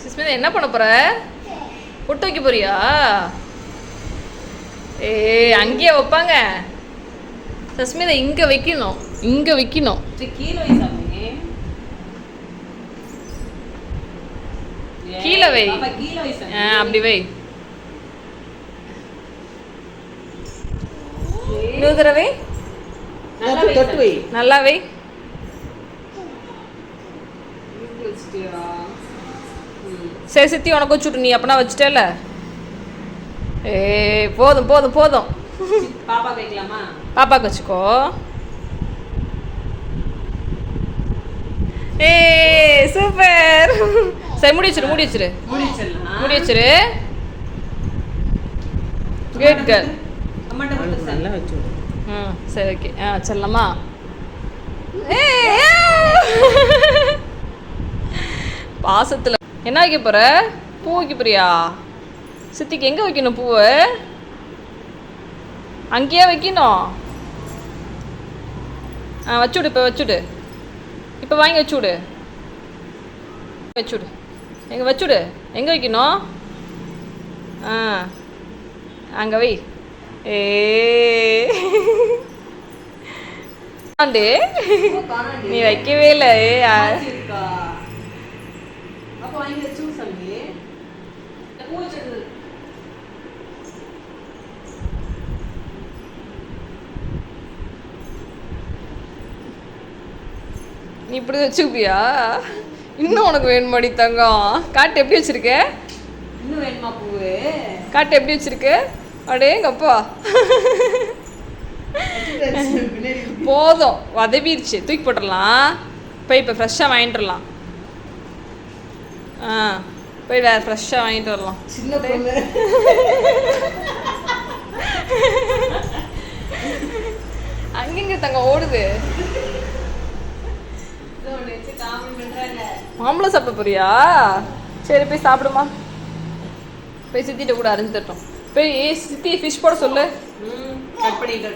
சுஸ்மிதா என்ன பண்ண போற? பொட்டு வைக்க போறியா? ஏ அங்கேயே வைப்பாங்க. சுஸ்மிதா இங்க வைக்கணும். இங்க வைக்கணும். கீழே வை சாமி. ஏய், கீழே வை. பாப்பா, கீழே வை சாமி. ஆ, அப்படி வை நல்லா வை இங்க வச்சிட்டியா? ம். சரி சித்தி உனக்கு வச்சுட்டு நீ அப்பனா வச்சுட்டேல ஏ போதும் போதும் போதும். பாப்பா வைக்கலாமா பாப்பாக்கு வச்சுக்கோ. ஏ சூப்பர். சரி முடி வச்சிரு முடி வச்சிரு. மூடி வச்சிடலாம். முடி வச்சிரு. Good girl. நல்லா வச்சு. ம் சரி ஓகே ஆ செல்லம்மா பாசத்தில் என்ன வைக்க போகிற பூ வைக்க போறியா? சித்திக்கு எங்கே வைக்கணும் பூவை? அங்கேயே வைக்கணும். ஆ வச்சுடு இப்போ வச்சுடு இப்போ வாங்கி வச்சுடு வச்சுடு எங்கே வச்சுடு எங்கே வைக்கணும்? ஆ அங்கே வை. ஏ. நீ வைக்கவே இல்லை அப்ப. இந்த பூ வச்சிருந்தது. நீ இப்படி வச்சுக்குப்பியா இன்னும் உனக்கு வேணுமாடி தங்கம்? காட்டு எப்படி வச்சிருக்க? இன்னும் வேணுமா பூவு? காட்டு எப்படி வச்சிருக்க? அடேங்கப்பா போதும். வதவிருச்சு. தூக்கி போட்டுடலாம். போய் இப்போ ஃப்ரெஷ்ஷாக வாங்கிட்டு வரலாம் ஆ போய் வேறு ஃப்ரெஷ்ஷாக வாங்கிட்டு வரலாம் சின்ன பொண்ணு அங்கங்க தங்க ஓடுது. மாம்பழம் சாப்பிட போறியா சரி போய் சாப்பிடுமா போய் சித்திட்ட கூட அரைஞ்சு தட்டோம் போய் சித்தி ஃபிஷ் போட சொல்லு கட் பண்ணிட்டு